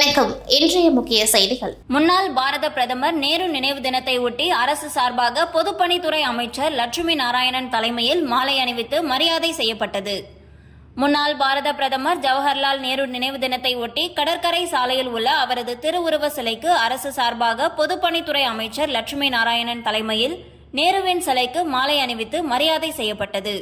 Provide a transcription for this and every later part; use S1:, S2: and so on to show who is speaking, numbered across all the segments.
S1: வணக்கம். இன்றைய முக்கிய செய்திகள்.
S2: முன்னாள் பாரத பிரதமர் நேரு நினைவு தினத்தை ஒட்டி அரசு சார்பாக பொதுப்பணித்துறை அமைச்சர் லட்சுமி நாராயணன் தலைமையில் மாலை அணிவித்து மரியாதை செய்யப்பட்டது. முன்னாள் பாரத பிரதமர் ஜவஹர்லால் நேரு நினைவு தினத்தை ஒட்டி கடற்கரை சாலையில் உள்ள அவரது திருவுருவ சிலைக்கு அரசு சார்பாக பொதுப்பணித்துறை அமைச்சர் லட்சுமி நாராயணன் தலைமையில் நேருவின் சிலைக்கு மாலை அணிவித்து மரியாதை செய்யப்பட்டது.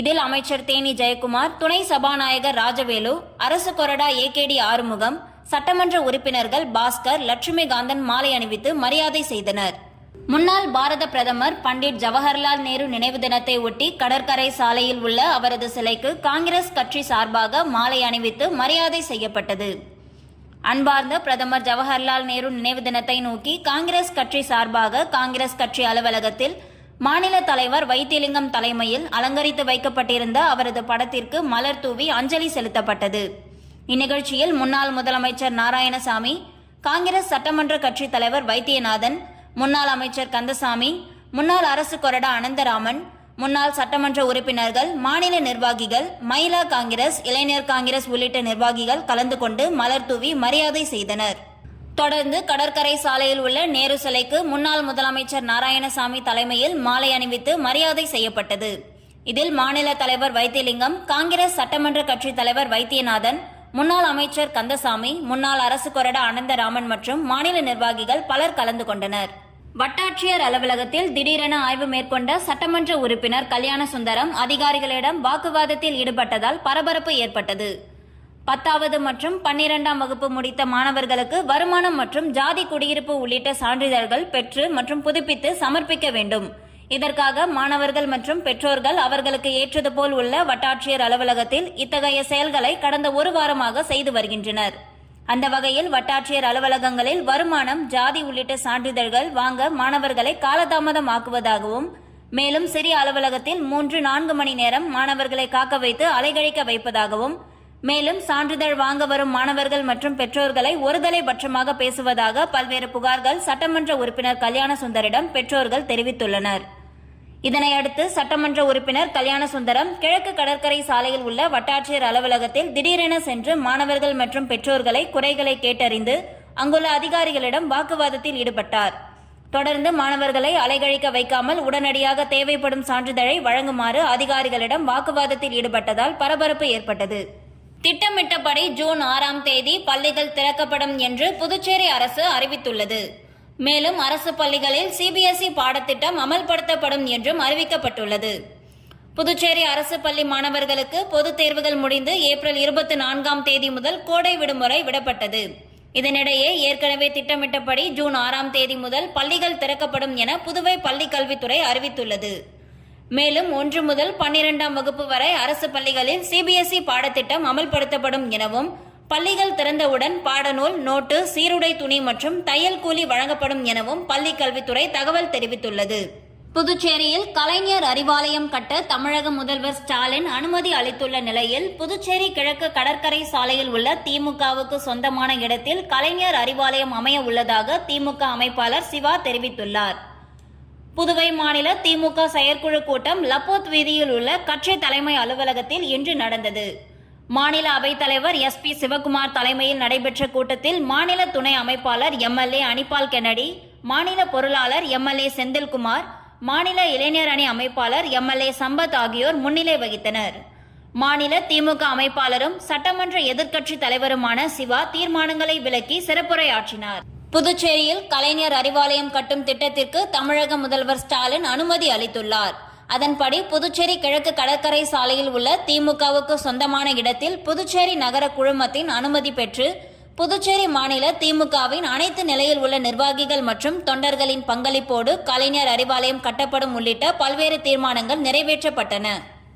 S2: இதில் அமைச்சர் தேனி ஜெயக்குமார் துணை சபாநாயகர் ராஜவேலு அரசு கொறடா ஏகேடி ஆறுமுகம் சட்டமன்ற உறுப்பினர்கள் பாஸ்கர் லட்சுமிகாந்தன் மாலை அணிவித்து மரியாதை செய்தனர். முன்னாள் பாரத பிரதமர் பண்டிட் ஜவஹர்லால் நேரு நினைவு தினத்தை ஒட்டி கடற்கரை சாலையில் உள்ள அவரது சிலைக்கு காங்கிரஸ் கட்சி சார்பாக மாலை அணிவித்து மரியாதை செய்யப்பட்டது. அன்பார்ந்த பிரதமர் ஜவஹர்லால் நேரு நினைவு தினத்தை நோக்கி காங்கிரஸ் கட்சி சார்பாக காங்கிரஸ் கட்சி அலுவலகத்தில் மாநில தலைவர் வைத்தியலிங்கம் தலைமையில் அலங்கரித்து வைக்கப்பட்டிருந்த அவரது படத்திற்கு மலர் தூவி அஞ்சலி செலுத்தப்பட்டது. இந்நிகழ்ச்சியில் முன்னாள் முதலமைச்சர் நாராயணசாமி காங்கிரஸ் சட்டமன்ற கட்சி தலைவர் வைத்தியநாதன் முன்னாள் அமைச்சர் கந்தசாமி முன்னாள் அரசு கொறடா அனந்தராமன் முன்னாள் சட்டமன்ற உறுப்பினர்கள் மாநில நிர்வாகிகள் மயிலா காங்கிரஸ் இளைஞர் காங்கிரஸ் உள்ளிட்ட நிர்வாகிகள் கலந்து கொண்டு மலர் தூவி மரியாதை செய்தனர். தொடர்ந்து கடற்கரை சாலையில் உள்ள நேரு சிலைக்கு முன்னாள் முதலமைச்சர் நாராயணசாமி தலைமையில் மாலை அணிவித்து மரியாதை செய்யப்பட்டது. இதில் மாநில தலைவர் வைத்தியலிங்கம் காங்கிரஸ் சட்டமன்ற கட்சி தலைவர் வைத்தியநாதன் முன்னாள் அமைச்சர் கந்தசாமி முன்னாள் அரசு கொறடா அனந்தராமன் மற்றும் மாநில நிர்வாகிகள் பலர் கலந்து கொண்டனர். வட்டாட்சியர் அலுவலகத்தில் திடீரென ஆய்வு மேற்கொண்ட சட்டமன்ற உறுப்பினர் கல்யாண சுந்தரம் அதிகாரிகளிடம் வாக்குவாதத்தில் ஈடுபட்டதால் பரபரப்பு ஏற்பட்டது. பத்தாவது மற்றும் பன்னிரெண்டாம் வகுப்பு முடித்த மாணவர்களுக்கு வருமானம் மற்றும் ஜாதி குடியிருப்பு உள்ளிட்ட சான்றிதழ்கள் பெற்று மற்றும் புதுப்பித்து சமர்ப்பிக்க வேண்டும். இதற்காக மாணவர்கள் மற்றும் பெற்றோர்கள் அவர்களுக்கு ஏற்றது போல் உள்ள வட்டாட்சியர் அலுவலகத்தில் இத்தகைய செயல்களை கடந்த ஒரு வாரமாக செய்து வருகின்றனர். அந்த வகையில் வட்டாட்சியர் அலுவலகங்களில் வருமானம் ஜாதி உள்ளிட்ட சான்றிதழ்கள் வாங்க மாணவர்களை காலதாமதமாக்குவதாகவும் மேலும் சிறிய அலுவலகத்தில் மூன்று நான்கு மணி நேரம் மாணவர்களை காக்க வைத்து அலைகழிக்க வைப்பதாகவும் மேலும் சான்றிதழ் வாங்க வரும் மாணவர்கள் மற்றும் பெற்றோர்களை ஒருதலை பட்சமாக பேசுவதாக பல்வேறு புகார்கள் சட்டமன்ற உறுப்பினர் கல்யாண சுந்தரிடம் பெற்றோர்கள் தெரிவித்துள்ளனர். இதனையடுத்து சட்டமன்ற உறுப்பினர் கல்யாண சுந்தரம் கிழக்கு கடற்கரை சாலையில் உள்ள வட்டாட்சியர் அலுவலகத்தில் திடீரென சென்று மாணவர்கள் மற்றும் பெற்றோர்களை குறைகளை கேட்டறிந்து அங்குள்ள அதிகாரிகளிடம் வாக்குவாதத்தில் ஈடுபட்டார். தொடர்ந்து மாணவர்களை அலைகழிக்க வைக்காமல் உடனடியாக தேவைப்படும் சான்றிதழை வழங்குமாறு அதிகாரிகளிடம் வாக்குவாதத்தில் ஈடுபட்டதால் பரபரப்பு ஏற்பட்டது. திட்டமிட்டபடி ஜூன் ஆறாம் தேதி பள்ளிகள் திறக்கப்படும் என்று புதுச்சேரி அரசு அறிவித்துள்ளது. மேலும் அரசு பள்ளிகளில் சிபிஎஸ்இ பாடத்திட்டம் அமல்படுத்தப்படும் என்றும் அறிவிக்கப்பட்டுள்ளது. புதுச்சேரி அரசு பள்ளி மாணவர்களுக்கு பொதுத் தேர்வுகள் முடிந்து ஏப்ரல் இருபத்தி நான்காம் தேதி முதல் கோடை விடுமுறை விடப்பட்டது. இதனிடையே ஏற்கனவே திட்டமிட்டபடி ஜூன் ஆறாம் தேதி முதல் பள்ளிகள் திறக்கப்படும் என புதுவை பள்ளிக் கல்வித்துறை அறிவித்துள்ளது. மேலும் ஒன்று முதல் பன்னிரெண்டாம் வகுப்பு வரை அரசு பள்ளிகளில் சிபிஎஸ்இ பாடத்திட்டம் அமல்படுத்தப்படும் எனவும் பள்ளிகள் திறந்தவுடன் பாடநூல் நோட்டு சீருடை துணி மற்றும் தையல் கூலி வழங்கப்படும் எனவும் பள்ளிக் கல்வித்துறை தகவல் தெரிவித்துள்ளது. புதுச்சேரியில் கலைஞர் அறிவாலயம் கட்ட தமிழக முதல்வர் ஸ்டாலின் அனுமதி அளித்துள்ள நிலையில் புதுச்சேரி கிழக்கு கடற்கரை சாலையில் உள்ள திமுகவுக்கு சொந்தமான இடத்தில் கலைஞர் அறிவாலயம் அமைய உள்ளதாக திமுக அமைப்பாளர் சிவா தெரிவித்துள்ளார். புதுவை மாநில திமுக செயற்குழு கூட்டம் லப்போத் வீதியில் உள்ள கட்சி தலைமை அலுவலகத்தில் இன்று நடந்தது. மாநில அவைத்தலைவர் எஸ் பி சிவகுமார் தலைமையில் நடைபெற்ற கூட்டத்தில் மாநில துணை அமைப்பாளர் எம்எல்ஏ அனிபால் கென்னடி மாநில பொருளாளர் எம்எல்ஏ செந்தில்குமார் மாநில இளைஞர் அணி அமைப்பாளர் எம்எல்ஏ சம்பத் ஆகியோர் முன்னிலை வகித்தனர். மாநில திமுக அமைப்பாளரும் சட்டமன்ற எதிர்க்கட்சி தலைவருமான சிவா தீர்மானங்களை விலக்கி சிறப்புரையாற்றினார். புதுச்சேரியில் கலைஞர் அறிவாலயம் கட்டும் திட்டத்திற்கு தமிழக முதல்வர் ஸ்டாலின் அனுமதி அளித்துள்ளார். அதன்படி புதுச்சேரி கிழக்கு கடற்கரை சாலையில் உள்ள திமுகவுக்கு சொந்தமான இடத்தில் புதுச்சேரி நகர குழுமத்தின் அனுமதி பெற்று புதுச்சேரி மாநில திமுகவின் அனைத்து நிலையில் உள்ள நிர்வாகிகள் மற்றும் தொண்டர்களின் பங்களிப்போடு கலைஞர் அறிவாலயம் கட்டப்படும் உள்ளிட்ட பல்வேறு தீர்மானங்கள் நிறைவேற்றப்பட்டன.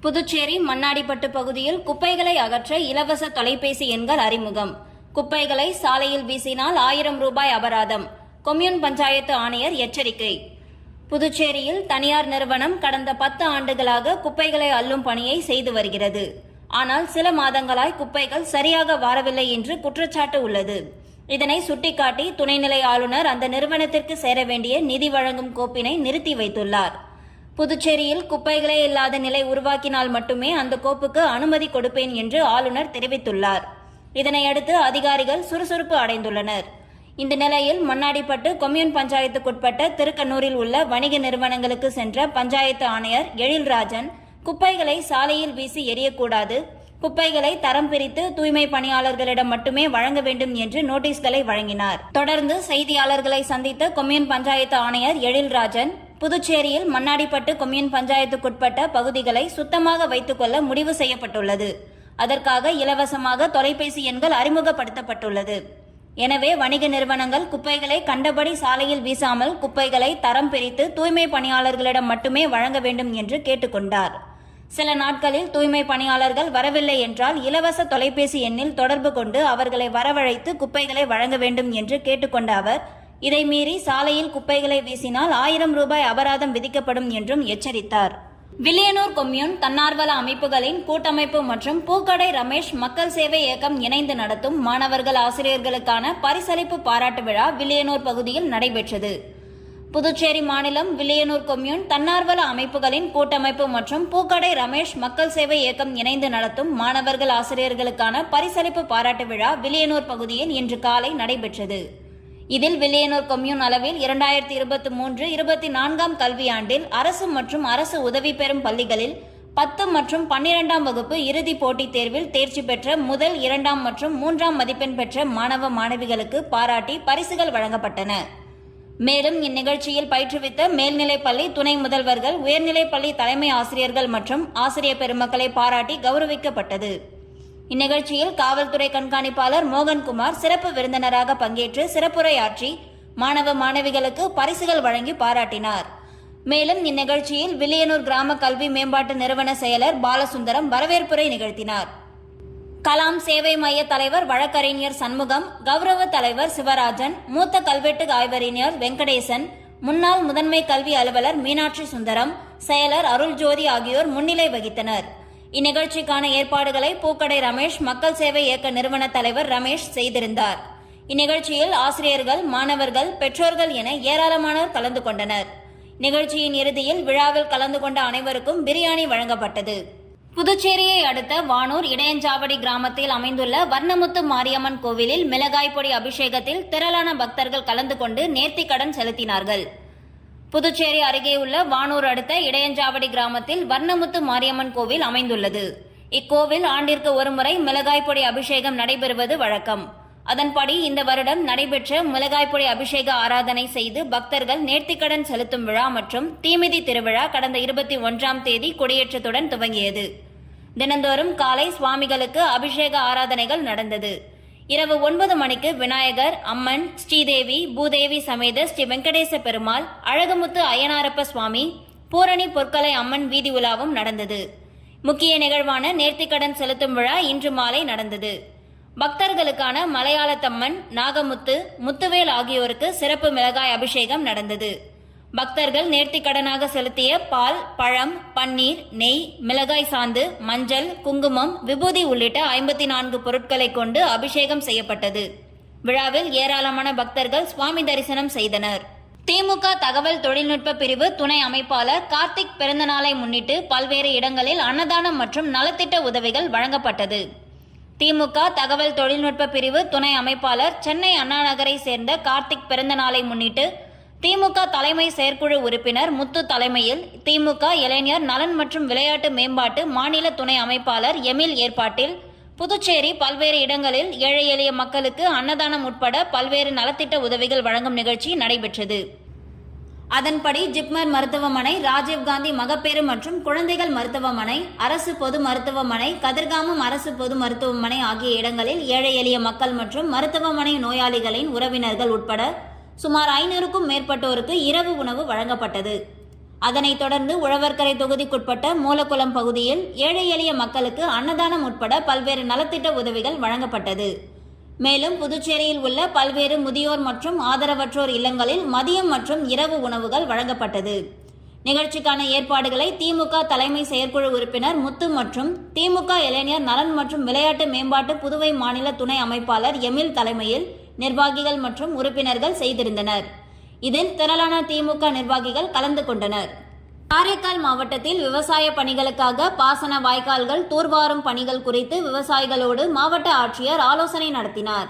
S2: புதுச்சேரி மண்ணாடிப்பட்டு பகுதியில் குப்பைகளை அகற்ற இலவச தொலைபேசி எண்கள் அறிமுகம். குப்பைகளை சாலையில் வீசினால் ஆயிரம் ரூபாய் அபராதம். கொம்யூன் பஞ்சாயத்து ஆணையர் எச்சரிக்கை. புதுச்சேரியில் தனியார் நிறுவனம் கடந்த பத்து ஆண்டுகளாக குப்பைகளை அள்ளும் பணியை செய்து வருகிறது. ஆனால் சில மாதங்களாய் குப்பைகள் சரியாக வரவில்லை என்று குற்றச்சாட்டு உள்ளது. இதனை சுட்டிக்காட்டி துணைநிலை ஆளுநர் அந்த நிறுவனத்திற்கு சேர வேண்டிய நிதி வழங்கும் கோப்பினை நிறுத்தி வைத்துள்ளார். புதுச்சேரியில் குப்பைகளே இல்லாத நிலை உருவாக்கினால் மட்டுமே அந்த கோப்புக்கு அனுமதி கொடுப்பேன் என்று ஆளுநர் தெரிவித்துள்ளார். இதனையடுத்து அதிகாரிகள் சுறுசுறுப்பு அடைந்துள்ளனர். இந்த நிலையில் மண்ணாடிப்பட்டு கொம்யூன் பஞ்சாயத்துக்குட்பட்ட திருக்கனூரில் உள்ள வணிக நிறுவனங்களுக்கு சென்ற பஞ்சாயத்து ஆணையர் எழில்ராஜன் குப்பைகளை சாலையில் வீசி எறியக்கூடாது குப்பைகளை தரம் பிரித்து தூய்மை பணியாளர்களிடம் மட்டுமே வழங்க வேண்டும் என்று நோட்டீஸ்களை வழங்கினார். தொடர்ந்து செய்தியாளர்களை சந்தித்த கொம்யூன் பஞ்சாயத்து ஆணையர் எழில்ராஜன் புதுச்சேரியில் மண்ணாடிப்பட்டு கொம்யூன் பஞ்சாயத்துக்குட்பட்ட பகுதிகளை சுத்தமாக வைத்துக்கொள்ள முடிவு செய்யப்பட்டுள்ளது. அதற்காக இலவசமாக தொலைபேசி எண்கள் அறிமுகப்படுத்தப்பட்டுள்ளது. எனவே வணிக நிறுவனங்கள் குப்பைகளை கண்டபடி சாலையில் வீசாமல் குப்பைகளை தரம் பிரித்து தூய்மை பணியாளர்களிடம் மட்டுமே வழங்க வேண்டும் என்று கேட்டுக்கொண்டார். சில நாட்களில் தூய்மை பணியாளர்கள் வரவில்லை என்றால் இலவச தொலைபேசி எண்ணில் தொடர்பு கொண்டு அவர்களை வரவழைத்து குப்பைகளை வழங்க வேண்டும் என்று கேட்டுக்கொண்ட அவர் இதை மீறி சாலையில் குப்பைகளை வீசினால் ஆயிரம் ரூபாய் அபராதம் விதிக்கப்படும் என்றும் எச்சரித்தார். வில்லியனூர் கொம்யூன் தன்னார்வல அமைப்புகளின் கூட்டமைப்பு மற்றும் பூக்கடை ரமேஷ் மக்கள் சேவை இயக்கம் இணைந்து நடத்தும் மாணவர்கள் ஆசிரியர்களுக்கான பரிசளிப்பு பாராட்டு விழா வில்லியனூர் பகுதியில் நடைபெற்றது. புதுச்சேரி மாநிலம் வில்லியனூர் கொம்யூன் தன்னார்வல அமைப்புகளின் கூட்டமைப்பு மற்றும் பூக்கடை ரமேஷ் மக்கள் சேவை இயக்கம் இணைந்து நடத்தும் மாணவர்கள் ஆசிரியர்களுக்கான பரிசளிப்பு பாராட்டு விழா வில்லியனூர் பகுதியில் இன்று காலை நடைபெற்றது. இதில் வில்லியனூர் கொம்யூன் அளவில் இரண்டாயிரத்தி இருபத்தி மூன்று இருபத்தி நான்காம் கல்வியாண்டில் அரசு மற்றும் அரசு உதவி பெறும் பள்ளிகளில் பத்து மற்றும் பன்னிரெண்டாம் வகுப்பு இறுதிப் போட்டித் தேர்வில் தேர்ச்சி பெற்ற முதல் இரண்டாம் மற்றும் மூன்றாம் மதிப்பெண் பெற்ற மாணவ மாணவிகளுக்கு பாராட்டி பரிசுகள் வழங்கப்பட்டன. மேலும் இந்நிகழ்ச்சியில் பயிற்றுவித்த மேல்நிலைப் பள்ளி துணை முதல்வர்கள் உயர்நிலைப் பள்ளி தலைமை ஆசிரியர்கள் மற்றும் ஆசிரியர் பெருமக்களை பாராட்டி கௌரவிக்கப்பட்டது. இந்நிகழ்ச்சியில் காவல்துறை கண்காணிப்பாளர் மோகன்குமார் சிறப்பு விருந்தினராக பங்கேற்று சிறப்புரையாற்றி மாணவ மாணவிகளுக்கு பரிசுகள் வழங்கி பாராட்டினார். மேலும் இந்நிகழ்ச்சியில் வில்லியனூர் கிராம கல்வி மேம்பாட்டு நிறுவன செயலர் பாலசுந்தரம் வரவேற்புரை நிகழ்த்தினார். கலாம் சேவை மைய தலைவர் வழக்கறிஞர் சண்முகம் கௌரவ தலைவர் சிவராஜன் மூத்த கல்வெட்டு ஆய்வறிஞர் வெங்கடேசன் முன்னாள் முதன்மை கல்வி அலுவலர் மீனாட்சி சுந்தரம் செயலர் அருள்ஜோதி ஆகியோர் முன்னிலை வகித்தனர். இந்நிகழ்ச்சிக்கான ஏற்பாடுகளை பூக்கடை ரமேஷ் மக்கள் சேவை இயக்க நிறுவன தலைவர் ரமேஷ் செய்திருந்தார். இந்நிகழ்ச்சியில் ஆசிரியர்கள் மாணவர்கள் பெற்றோர்கள் என ஏராளமானோர் கலந்து கொண்டனர். நிகழ்ச்சியின் இறுதியில் விழாவில் கலந்து கொண்ட அனைவருக்கும் பிரியாணி வழங்கப்பட்டது. புதுச்சேரியை அடுத்த வானூர் இடையஞ்சாவடி கிராமத்தில் அமைந்துள்ள வர்ணமுத்து மாரியம்மன் கோவிலில் மிளகாய் பொடி அபிஷேகத்தில் திரளான பக்தர்கள் கலந்து கொண்டு நேர்த்திக்கடன் செலுத்தினார்கள். புதுச்சேரி அருகே உள்ள வானூர் அடுத்த இடையஞ்சாவடி கிராமத்தில் வர்ணமுத்து மாரியம்மன் கோவில் அமைந்துள்ளது. இக்கோவில் ஆண்டிற்கு ஒருமுறை மிளகாய் பொடி அபிஷேகம் நடைபெறுவது வழக்கம். அதன்படி இந்த வருடம் நடைபெற்ற மிளகாய் பொடி அபிஷேக ஆராதனை செய்து பக்தர்கள் நேர்த்திக்கடன் செலுத்தும் விழா மற்றும் தீமிதி திருவிழா கடந்த இருபத்தி ஒன்றாம் தேதி கொடியேற்றத்துடன் துவங்கியது. தினந்தோறும் காலை சுவாமிகளுக்கு அபிஷேக ஆராதனைகள் நடந்தது. இரவு ஒன்பது மணிக்கு விநாயகர் அம்மன் ஸ்ரீதேவி பூதேவி சமேத ஸ்ரீ வெங்கடேச பெருமாள் அழகுமுத்து அய்யனாரப்ப சுவாமி பூரணி பொற்கலை அம்மன் வீதி உலாவும் நடந்தது. முக்கிய நிகழ்வான நேர்த்திக்கடன் செலுத்தும் விழா இன்று மாலை நடந்தது. பக்தர்களுக்கான மலையாளத்தம்மன் நாகமுத்து முத்துவேல் ஆகியோருக்கு சிறப்பு மிளகாய் அபிஷேகம் நடந்தது. பக்தர்கள் நேர்த்திக்கடனாக செலுத்திய பால் பழம் பன்னீர் நெய் மிளகாய் சாந்து மஞ்சள் குங்குமம் விபூதி உள்ளிட்ட ஐம்பத்தி நான்கு பொருட்களை கொண்டு அபிஷேகம் செய்யப்பட்டது. விழாவில் ஏராளமான பக்தர்கள் சுவாமி தரிசனம் செய்தனர். திமுக தகவல் தொழில்நுட்ப பிரிவு துணை அமைப்பாளர் கார்த்திக் பிறந்தநாளை முன்னிட்டு பல்வேறு இடங்களில் அன்னதானம் மற்றும் நலத்திட்ட உதவிகள் வழங்கப்பட்டது. திமுக தகவல் தொழில்நுட்ப பிரிவு துணை அமைப்பாளர் சென்னை அண்ணா நகரை சேர்ந்த கார்த்திக் பிறந்தநாளை முன்னிட்டு திமுக தலைமை செயற்குழு உறுப்பினர் முத்து தலைமையில் திமுக இளைஞர் நலன் மற்றும் விளையாட்டு மேம்பாட்டு மாநில துணை அமைப்பாளர் எமில் ஏற்பாட்டில் புதுச்சேரி பல்வேறு இடங்களில் ஏழை எளிய மக்களுக்கு அன்னதானம் உட்பட பல்வேறு நலத்திட்ட உதவிகள் வழங்கும் நிகழ்ச்சி நடைபெற்றது. அதன்படி ஜிப்மர் மருத்துவமனை ராஜீவ்காந்தி மகப்பேறு மற்றும் குழந்தைகள் மருத்துவமனை அரசு பொது மருத்துவமனை கதிர்காமம் அரசு பொது மருத்துவமனை ஆகிய இடங்களில் ஏழை எளிய மக்கள் மற்றும் மருத்துவமனை நோயாளிகளின் உறவினர்கள் உட்பட சுமார் ஐநூறுக்கும் மேற்பட்டோருக்கு இரவு உணவு வழங்கப்பட்டது. அதனைத் தொடர்ந்து உழவர்கரை தொகுதிக்குட்பட்ட மூலக்குளம் பகுதியில் ஏழை எளிய மக்களுக்கு அன்னதானம் உட்பட பல்வேறு நலத்திட்ட உதவிகள் வழங்கப்பட்டது. மேலும் புதுச்சேரியில் உள்ள பல்வேறு முதியோர் மற்றும் ஆதரவற்றோர் இல்லங்களில் மதியம் மற்றும் இரவு உணவுகள் வழங்கப்பட்டது. நிகழ்ச்சிக்கான ஏற்பாடுகளை திமுக தலைமை செயற்குழு உறுப்பினர் முத்து மற்றும் திமுக இளைஞர் நலன் மற்றும் விளையாட்டு மேம்பாட்டு புதுவை மாநில துணை அமைப்பாளர் எமில் தலைமையில் நிர்வாகிகள் மற்றும் உறுப்பினர்கள் செய்திருந்தனர். இதில் திரளான திமுக நிர்வாகிகள் கலந்து கொண்டனர். காரைக்கால் மாவட்டத்தில் விவசாய பணிகளுக்காக பாசன வாய்க்கால்கள் தூர்வாரும் பணிகள் குறித்து விவசாயிகளோடு மாவட்ட ஆட்சியர் ஆலோசனை நடத்தினார்.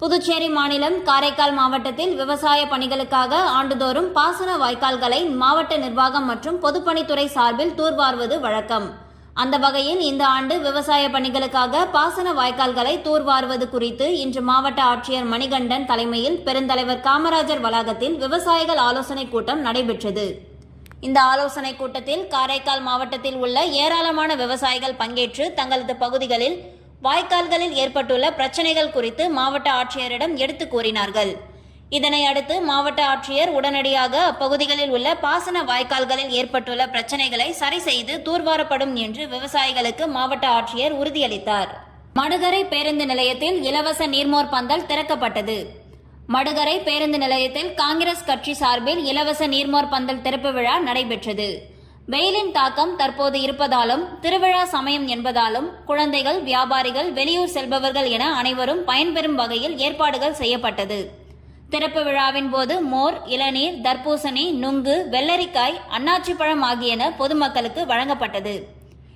S2: புதுச்சேரி மாநிலம் காரைக்கால் மாவட்டத்தில் விவசாய பணிகளுக்காக ஆண்டுதோறும் பாசன வாய்க்கால்களை மாவட்ட நிர்வாகம் மற்றும் பொதுப்பணித்துறை சார்பில் தூர்வாருவது வழக்கம். அந்த வகையில் இந்த ஆண்டு விவசாய பணிகளுக்காக பாசன வாய்க்கால்களை தூர்வாருவது குறித்து இன்று மாவட்ட ஆட்சியர் மணிகண்டன் தலைமையில் பெருந்தலைவர் காமராஜர் வளாகத்தில் விவசாயிகள் ஆலோசனைக் கூட்டம் நடைபெற்றது. இந்த ஆலோசனைக் கூட்டத்தில் காரைக்கால் மாவட்டத்தில் உள்ள ஏராளமான விவசாயிகள் பங்கேற்று தங்களது பகுதிகளில் வாய்க்கால்களில் ஏற்பட்டுள்ள பிரச்சனைகள் குறித்து மாவட்ட ஆட்சியரிடம் எடுத்து கூறினார்கள். இதனை அடுத்து மாவட்ட ஆட்சியர் உடனடியாக அப்பகுதிகளில் உள்ள பாசன வாய்க்கால்களில் ஏற்பட்டுள்ள பிரச்சனைகளை சரி செய்து தூர்வாரப்படும் என்று விவசாயிகளுக்கு மாவட்ட ஆட்சியர் உறுதியளித்தார். மடுகரை பேருந்து நிலையத்தில் இலவச நீர்மோர் பந்தல் திறக்கப்பட்டது. மடுகரை பேருந்து நிலையத்தில் காங்கிரஸ் கட்சி சார்பில் இலவச நீர்மோர் பந்தல் திறப்பு விழா நடைபெற்றது. வெயிலின் தாக்கம் தற்போது இருப்பதாலும் திருவிழா சமயம் என்பதாலும் குழந்தைகள் வியாபாரிகள் வெளியூர் செல்பவர்கள் என அனைவரும் பயன்பெறும் வகையில் ஏற்பாடுகள் செய்யப்பட்டது. திறப்பு விழாவின் போது மோர் இளநீர் தர்பூசணி நுங்கு வெள்ளரிக்காய் அன்னாச்சி பழம் ஆகியன பொதுமக்களுக்கு வழங்கப்பட்டது.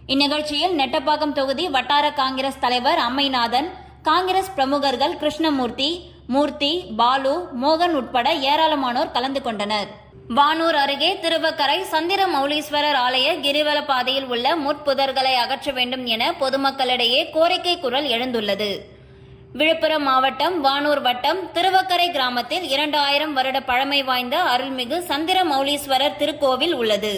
S2: இந்நிகழ்ச்சியில் நெட்டப்பாக்கம் தொகுதி வட்டார காங்கிரஸ் தலைவர் அம்மைநாதன் காங்கிரஸ் பிரமுகர்கள் கிருஷ்ணமூர்த்தி மூர்த்தி பாலு மோகன் உட்பட ஏராளமானோர் கலந்து கொண்டனர். வானூர் அருகே திருவக்கரை சந்திர மௌலீஸ்வரர் ஆலய கிரிவல பாதையில் உள்ள முட்புதர்களை அகற்ற வேண்டும் என பொதுமக்களிடையே கோரிக்கை குரல் எழுந்துள்ளது. விழுப்புரம் மாவட்டம் வானூர் வட்டம் திருவக்கரை கிராமத்தில் இரண்டு ஆயிரம் வருட பழமை வாய்ந்த அருள்மிகு சந்திர மௌலீஸ்வரர் திருக்கோவில் உள்ளது.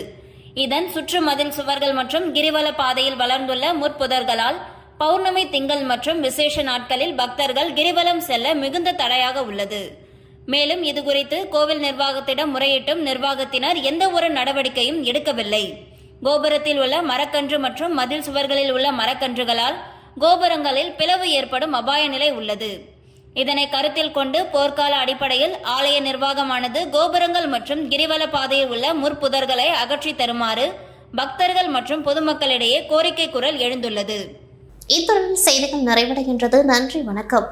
S2: இதன் சுற்று மதில் சுவர்கள் மற்றும் கிரிவல பாதையில் வளர்ந்துள்ள முற்புதர்களால் பௌர்ணமி திங்கள் மற்றும் விசேஷ நாட்களில் பக்தர்கள் கிரிவலம் செல்ல மிகுந்த தடையாக உள்ளது. மேலும் இதுகுறித்து கோவில் நிர்வாகத்திடம் முறையிட்டும் நிர்வாகத்தினர் எந்த ஒரு நடவடிக்கையும் எடுக்கவில்லை. கோபுரத்தில் உள்ள மரக்கன்று மற்றும் மதில் சுவர்களில் உள்ள மரக்கன்றுகளால் கோபுரங்களில் பிளவு ஏற்படும் அபாய நிலை உள்ளது. இதனை கருத்தில் கொண்டு போர்க்கால அடிப்படையில் ஆலய நிர்வாகமானது கோபுரங்கள் மற்றும் கிரிவல பாதையில் உள்ள முற்புதர்களை அகற்றி தருமாறு பக்தர்கள் மற்றும் பொதுமக்களிடையே கோரிக்கை குரல் எழுந்துள்ளது.
S1: இத்துடன் செய்திகள் நிறைவடைகின்றது. நன்றி வணக்கம்.